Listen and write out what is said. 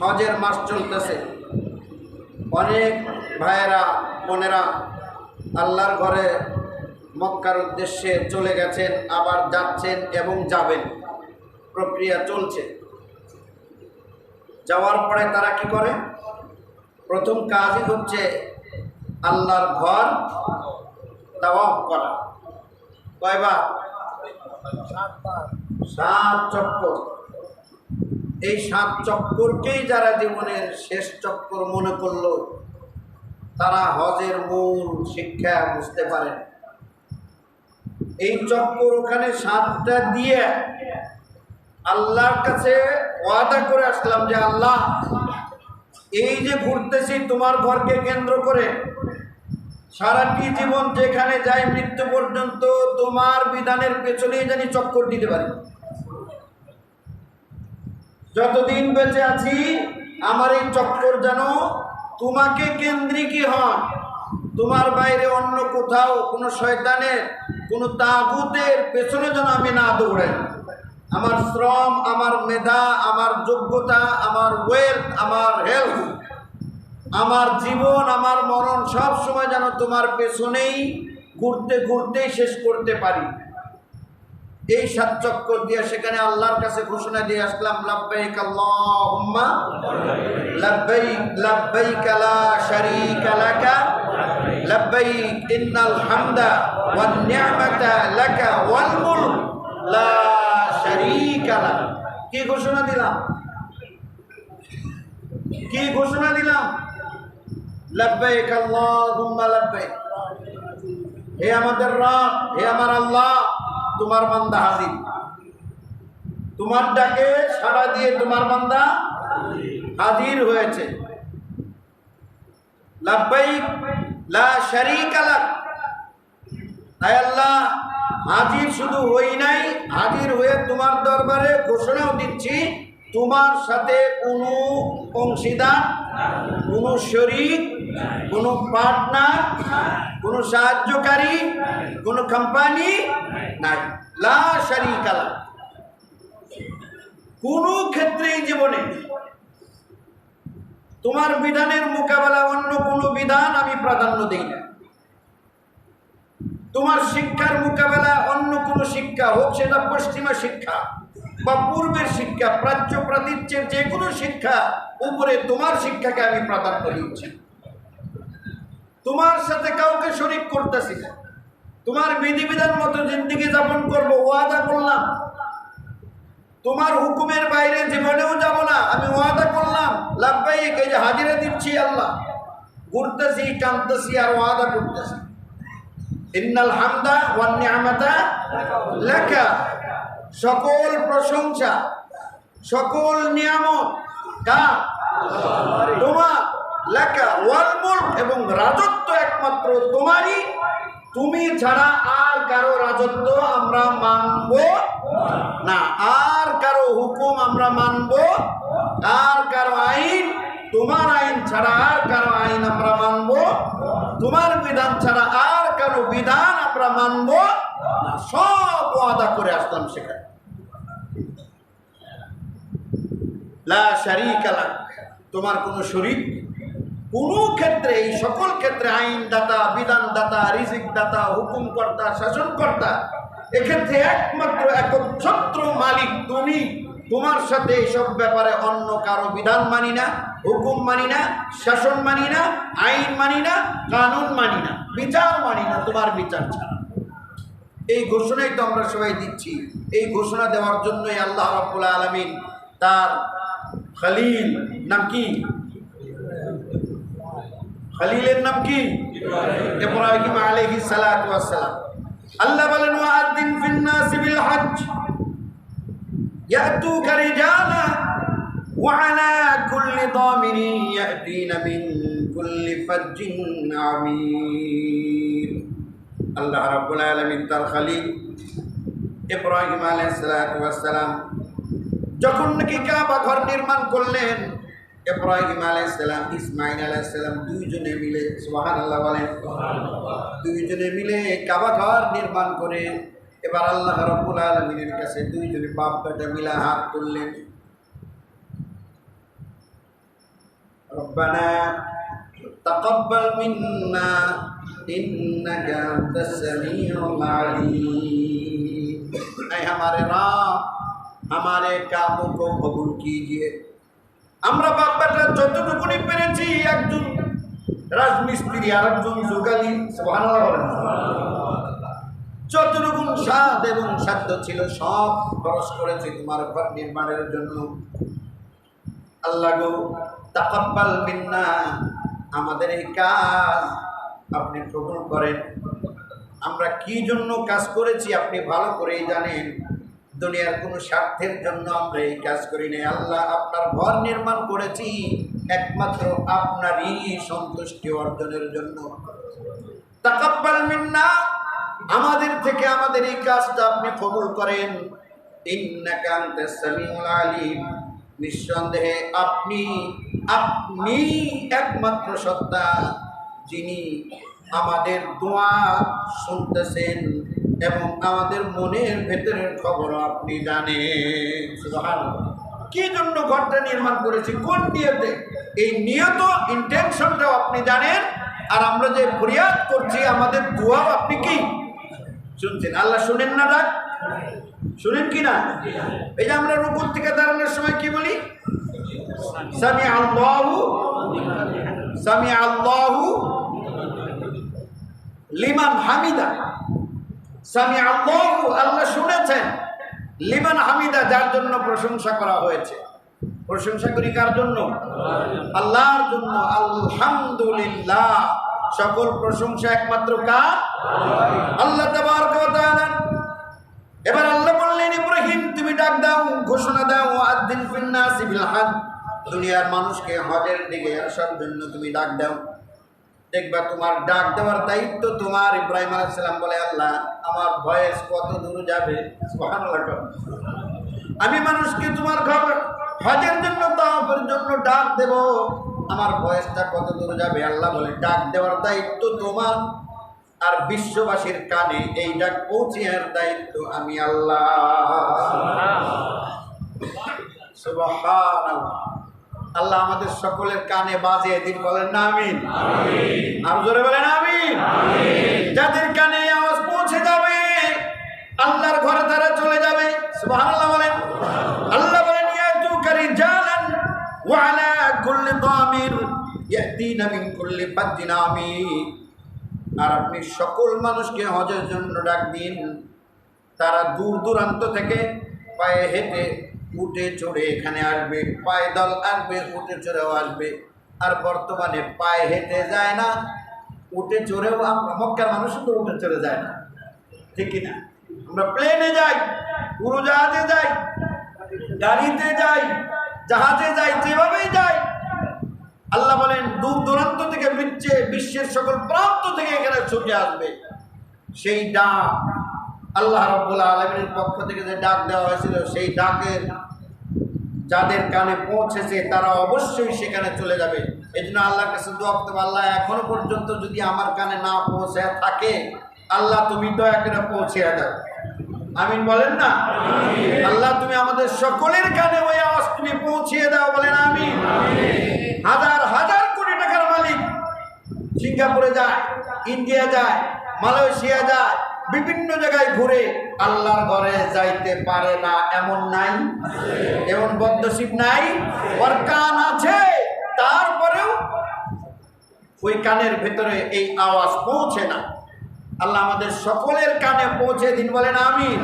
হজের মাস চলতেছে। অনেক ভাইয়েরা, বোনেরা আল্লাহর ঘরে মক্কার উদ্দেশ্যে চলে গেছেন, আবার যাচ্ছেন এবং যাবেন। প্রক্রিয়া চলছে। যাওয়ার পরে তারা কি করে? প্রথম কাজই হচ্ছে আল্লাহর ঘর তাওয়াফ করা। কয়বার? সাত চক্কর। এই সাত চক্করকেই যারা জীবনের শেষ চক্কর মনে করল, তারা হজের মূল শিক্ষা বুঝতে পারেন। এই চক্কর ওখানে সাতটা দিয়ে আল্লাহর কাছে ওয়াদা করে আসলাম যে, আল্লাহ, এই যে ঘুরতেছি তোমার ঘরকে কেন্দ্র করে সারাটি জীবন যেখানে যাই মৃত্যু পর্যন্ত তোমার বিধানের পেছনেই জানি চক্কর দিতে পারি? যতদিন বেঁচে আছি, আমার এই চক্কর যেন তোমাকে কেন্দ্রিকই হন তোমার বাইরে অন্য কোথাও কোনো শয়তানের, কোনো তাগুতের পেছনে যেন আমি না দৌড়াই আমার শ্রম, আমার মেধা, আমার যোগ্যতা, আমার ওয়েলথ আমার হেলথ আমার জীবন, আমার মরণ সব সময় যেন তোমার পেছনেই ঘুরতে, ঘুরতেই শেষ করতে পারি। এই সাত চক্কর দিয়ে সেখানে আল্লাহর কাছে ঘোষণা দিয়ে আসলাম, লাব্বাইক আল্লাহুম্মা, লাব্বাইক লাব্বাইক লা শারীকা লাকা, লাব্বাইক ইন্নাল হামদা ওয়ান নি'মাতা লাকা ওয়াল মুলক, লা শারীকা কি ঘোষণা দিলাম? কি ঘোষণা দিলাম? লাব্বাইক আল্লাহুম্মা, লাব্বাইক, হে আমাদের রব, হে আমার আল্লাহ তোমার বান্দা হাজির। তোমার ডাকে সাড়া দিয়ে তোমার বান্দা হাজির হয়েছে। লাব্বাইক, লা শারীকা হাজির শুধু হই নাই, হাজির হয়ে তোমার দরবারে ঘোষণাও দিচ্ছি, তোমার সাথে কোনো অংশীদার কোনো শরিক কোনো পার্টনার কোনো সাহায্যকারী, কোনো কোম্পানি নাই। লা শারীকা লাক কোনো ক্ষেত্রেই জীবনে তোমার বিধানের মোকাবেলা অন্য কোনো বিধান আমি প্রাধান্য দিই না। তোমার শিক্ষার মোকাবেলা অন্য কোনো শিক্ষা হোক, সেটা পশ্চিমা শিক্ষা। বা পূর্বের শিক্ষা, প্রাচ্য প্রাতীচ্যের যে কোনো শিক্ষা, উপরে তোমার শিক্ষাকে আমি প্রাধান্য দিচ্ছি। তোমার সাথে কাউকে শরিক করতেছি না। তোমার বিধিবিধান মতো জিন্দিগি যাপন করব, ওয়াদা করলাম। তোমার হুকুমের বাইরে জীবনেও যাব না, আমি ওয়াদা করলাম। লাভবাইক এই যে হাজিরা দিচ্ছি আল্লাহ। ঘুরতেছি কাঁদতেছি আর ওয়াদা করতেছি। ইন্নাল হামদা ওয়ান নিয়ামাতা লেখা সকল প্রশংসা, সকল নিয়ামত তোমার। লেখা ওয়াল এবং রাজত্ব একমাত্র তোমারই। তুমি ছাড়া আর কারও রাজত্ব আমরা মানব না। আর কারও হুকুম আমরা মানব। আর কারও আইন, তোমার আইন ছাড়া আর কারও আইন আমরা মানব। তোমার বিধান ছাড়া আর কারও বিধান আমরা মানব? না, সব ওয়াদা করে আসলাম সেখানে। তোমার কোনো শরীক কোনো ক্ষেত্রে, এই সকল ক্ষেত্রে আইন দাতা বিধান দাতা রিজিক দাতা হুকুমকর্তা, শাসনকর্তা, এক্ষেত্রে একমাত্র একচ্ছত্র মালিক তুমি। তোমার সাথে এসব ব্যাপারে অন্য কারও বিধান মানি না। হুকুম মানি না, শাসন মানি না, আইন মানি না, কানুন মানি না, বিচার মানি না, তোমার বিচার ছাড়া। এই ঘোষণাই তো আমরা সবাই দিচ্ছি। এই ঘোষণা দেওয়ার জন্যই আল্লাহ রাব্বুল আলামিন তার খলিল নাম কি? খলিলের নাম কি? ইব্রাহিম সালাতু সালাম। আল্লাহ বলেন ওয়াদিন ফিন নাস বিল হজ ইয়াতুকা রিজালা وعلى كل ضامر يأتين من كل فج عميق আল্লাহ রাব্বুল আলামিন তার খালিল ইব্রাহিম আলাইহিস সালাতু ওয়াস সালাম যখন নাকি কাবা ঘর নির্মাণ করলেন ইব্রাহিম আলাইহিস সালাম ইসমাইল আলাইহিস সালাম দুইজনে মিলে সুবহানাল্লাহ বলেন দুইজনে মিলে কাবা ঘর নির্মাণ করে এবার আল্লাহ রাব্বুল আলামিনের কাছে দুইজনে বাপ বেটা মিলে হাত তুললেন ربنا تقبل منا إنك أنت السميع العليم۔ أي ہمارے رام ہمارے کاموں کو قبول کیجئے আমরা বাপ বেটা যতটুকুনি পেরেছি, একজন রাজমিস্ত্রি আর একজন যোগালি যতটুকু সাধ এবং সাধ্য ছিল সব খরচ করেছি তোমার নির্মাণের জন্য। আল্লাহ গো, তাকাব্বাল মিন্না, আমাদের এই কাজ আপনি কবুল করেন। আমরা কি জন্য কাজ করেছি আপনি ভালো করেই জানেন। দুনিয়ার কোনো স্বার্থের জন্য আমরা এই কাজ করি নাই। আল্লাহ আপনার ঘর নির্মাণ করেছি, একমাত্র আপনারই সন্তুষ্টি অর্জনের জন্য। তাকাব্বাল মিন্না, আমাদের থেকে আমাদের এই কাজটা আপনি কবুল করেন। ইন্নাকা আনতাস সামিউল আলিম। নিঃসন্দেহে আপনি আপনি একমাত্র সত্তা যিনি আমাদের দোয়া শুনতেছেন এবং আমাদের মনের ভেতরের খবর আপনি জানেন। কি জন্য ঘরটা নির্মাণ করেছি? কোন নিয়তে? এই নিয়ত ইন্টেনশনটাও আপনি জানেন। আর আমরা যে ফরিয়াদ করছি, আমাদের দোয়াও আপনি কি? শুনছেন? আল্লাহ শুনেন না ডাক শুনেন কি না এই যে আমরা রুকুর থেকে দাঁড়ানোর সময় কি বলি? সামি আল্লাহু সামি আল্লাহু লিমান হামিদা। সামি আল্লাহু আল্লাহ শুনেছেন লিমান হামিদা, যার জন্য প্রশংসা করা হয়েছে। প্রশংসা করি কার জন্য? আল্লাহর জন্য। আলহামদুলিল্লাহ। সকল প্রশংসা একমাত্র কার? আল্লাহ তাবারক ওয়া দুনিয়ার মানুষকে হজের দিকে আসার জন্য তুমি ডাক দাও। দেখবা তোমার ডাক দেওয়ার দায়িত্ব তোমার, ইব্রাহিম আলাইহিস সালাম বলে, আল্লাহ, আমার বয়স কত দূর যাবে? আমি মানুষকে তোমার ঘর, হজের জন্য তাওয়াফের জন্য ডাক দেব। আমার বয়সটা কত দূর যাবে? আল্লাহ বলে, ডাক দেওয়ার দায়িত্ব তোমার। আর বিশ্ববাসীর কানে এই ডাক পৌঁছিয়ার দায়িত্ব আমি আল্লাহ। আল্লাহ আমাদের সকলের কানে বাজে দিন বলেন না আমিন। আর জোরে বলেন আমিন। যাদের কানে আওয়াজ পৌঁছে যাবে আল্লাহর ঘরে তারা চলে যাবে। সুবহানাল্লাহ বলেন। আল্লাহ বলেন ইয়াতুকা রিজালান ওয়া আলা কুল্লি দামির ইয়াতিনা মিন কুল্লি ফাজ্জিন আমিন। আর আপনি সকল মানুষকে হজের জন্য ডাক দিন। তারা দূর দূরান্ত থেকে পায়ে হেঁটে উঠে চড়ে এখানে আসবে পায়দল আসবে, উঠে চড়েও আসবে। আর বর্তমানে পায়ে হেঁটে যায় না, উঠে চড়েও মক্কার মানুষ তো উঠে চড়ে যায় না। ঠিক কিনা? আমরা প্লেনে যাই, উড়োজাহাজে যাই, গাড়িতে যাই, জাহাজে যাই, যেভাবেই যাই। আল্লাহ বলেন দূর দূরান্ত থেকে বিচ্ছে বিশ্বের সকল প্রান্ত থেকে এখানে ছুটে আসবে। সেই ডাক আল্লাহ রব্বুল আলমীর পক্ষ থেকে যে ডাক দেওয়া হয়েছিল সেই ডাকের যাদের কানে পৌঁছেছে তারা অবশ্যই সেখানে চলে যাবে। এই জন্য আল্লাহর কাছে দোয়া করতে আল্লাহ এখনও পর্যন্ত যদি আমার কানে না পৌঁছে থাকে আল্লাহ তুমি দয়া করে পৌঁছে দাও। আমিন বলেন না? আল্লাহ তুমি আমাদের সকলের কানে ওই আওয়াজ তুমি পৌঁছিয়ে দাও বলেন আমিন। হাজার হাজার কোটি টাকার মালিক সিঙ্গাপুরে যায় ইন্ডিয়া যায় মালয়েশিয়া যায় বিভিন্ন জায়গায় ঘুরে আল্লাহর ঘরে যাইতে পারে না, এমন নাই? এমন বদ্ধশিব নাই? ওর কান আছে, তারপরেও ওই কানের ভেতরে এই আওয়াজ পৌঁছে না। আল্লাহ আমাদের সকলের কানে পৌঁছে দিন, বলেন আমিন।